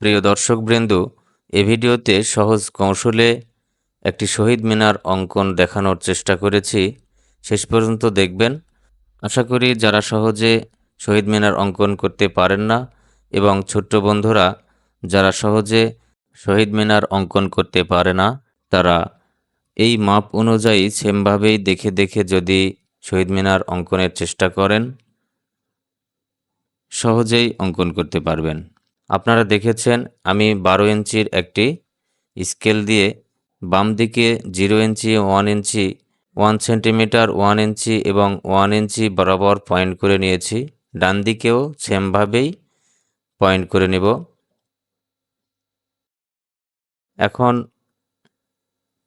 প্রিয় দর্শকবৃন্দ, এ ভিডিওতে সহজ কৌশলে একটি শহীদ মিনার অঙ্কন দেখানোর চেষ্টা করেছি। শেষ পর্যন্ত দেখবেন। আশা করি যারা সহজে শহীদ মিনার অঙ্কন করতে পারেন না এবং ছোট্ট বন্ধুরা, যারা সহজে শহীদ মিনার অঙ্কন করতে পারে না, তারা এই মাপ অনুযায়ী সেমভাবেই দেখে দেখে যদি শহীদ মিনার অঙ্কনের চেষ্টা করেন, সহজেই অঙ্কন করতে পারবেন। আপনারা দেখেছেন, আমি বারো ইঞ্চির একটি স্কেল দিয়ে বাম দিকে zero inch, one inch, one centimetre, one inch এবং ওয়ান ইঞ্চি বরাবর পয়েন্ট করে নিয়েছি। ডান দিকেও সেমভাবেই পয়েন্ট করে নেব। এখন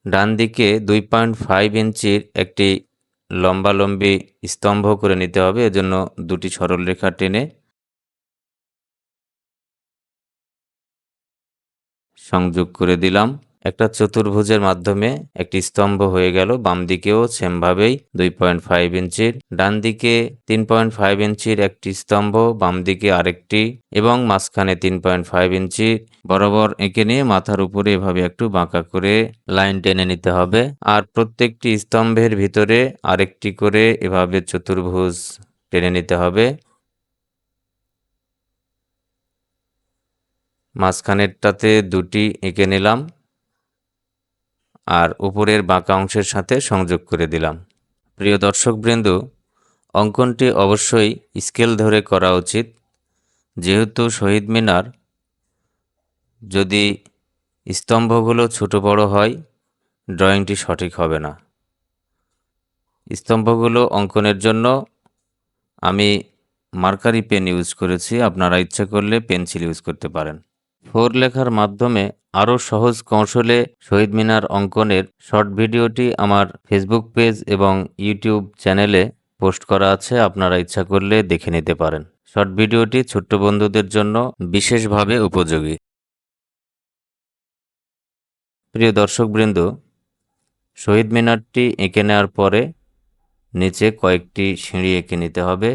ডান দিকে দুই পয়েন্ট ফাইভ ইঞ্চির একটি লম্বালম্বি স্তম্ভ করে নিতে হবে, এজন্য দুটি সরলরেখা টেনে সংযোগ করে দিলাম। একটা চতুর্ভুজের মাধ্যমে একটি স্তম্ভ হয়ে গেল, বাম দিকেও সেমভাবেই দুই পয়েন্ট ফাইভ ইঞ্চির, ডান দিকে তিন পয়েন্ট ফাইভ ইঞ্চির একটি স্তম্ভ, বাম দিকে আরেকটি এবং মাঝখানে তিন পয়েন্ট ফাইভ ইঞ্চি বরাবর এঁকে নিয়ে মাথার উপরে এভাবে একটু বাঁকা করে লাইন টেনে নিতে হবে। আর প্রত্যেকটি স্তম্ভের ভিতরে আরেকটি করে এভাবে চতুর্ভুজ টেনে নিতে হবে। মাঝখানেরটাতে দুটি এঁকে নিলাম আর উপরের বাঁকা অংশের সাথে সংযোগ করে দিলাম। প্রিয় দর্শকবৃন্দ, অঙ্কনটি অবশ্যই স্কেল ধরে করা উচিত। যেহেতু শহীদ মিনার, যদি স্তম্ভগুলো ছোট বড় হয়, ড্রয়িংটি সঠিক হবে না। স্তম্ভগুলো অঙ্কনের জন্য আমি মার্কারি পেন ইউজ করেছি, আপনারা ইচ্ছা করলে পেন্সিল ইউজ করতে পারেন। ফোর লেখার মাধ্যমে আরও সহজ কৌশলে শহীদ মিনার অঙ্কনের শর্ট ভিডিওটি আমার ফেসবুক পেজ এবং ইউটিউব চ্যানেলে পোস্ট করা আছে, আপনারা ইচ্ছা করলে দেখে নিতে পারেন। শর্ট ভিডিওটি ছোট্ট বন্ধুদের জন্য বিশেষভাবে উপযোগী। প্রিয় দর্শকবৃন্দ, শহীদ মিনারটি এঁকে নেওয়ার পরে নিচে কয়েকটি সিঁড়ি এঁকে নিতে হবে।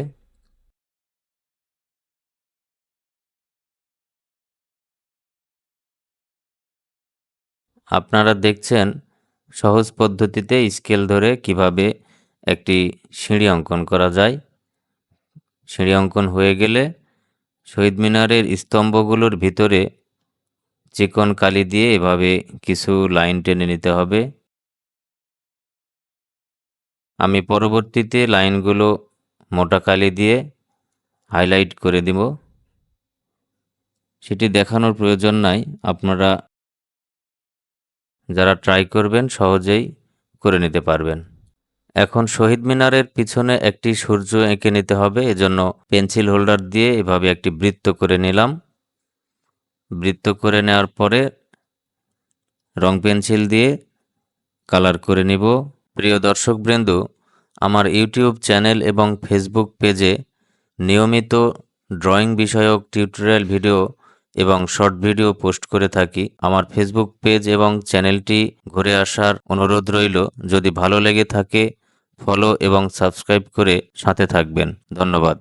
আপনারা দেখছেন সহজ পদ্ধতিতে স্কেল ধরে কীভাবে একটি সিঁড়ি অঙ্কন করা যায়। সিঁড়ি অঙ্কন হয়ে গেলে শহীদ মিনারের স্তম্ভগুলোর ভিতরে চিকন কালি দিয়ে এভাবে কিছু লাইন টেনে নিতে হবে। আমি পরবর্তীতে লাইনগুলো মোটা কালি দিয়ে হাইলাইট করে দিব। সেটি দেখানোর প্রয়োজন নাই, আপনারা যারা ট্রাই করবেন সহজেই করে নিতে পারবেন। এখন শহীদ মিনারের পিছনে একটি সূর্য এঁকে নিতে হবে, এজন্য পেন্সিল হোল্ডার দিয়ে এভাবে একটি বৃত্ত করে নিলাম। বৃত্ত করে নেওয়ার পরে রং পেন্সিল দিয়ে কালার করে নিব। প্রিয় দর্শক দর্শকবৃন্দ, আমার ইউটিউব চ্যানেল এবং ফেসবুক পেজে নিয়মিত ড্রয়িং বিষয়ক টিউটোরিয়াল ভিডিও এবং শর্ট ভিডিও পোস্ট করে থাকি। আমার ফেসবুক পেজ এবং চ্যানেলটি ঘুরে আসার অনুরোধ রইল। যদি ভালো লেগে থাকে ফলো এবং সাবস্ক্রাইব করে সাথে থাকবেন। ধন্যবাদ।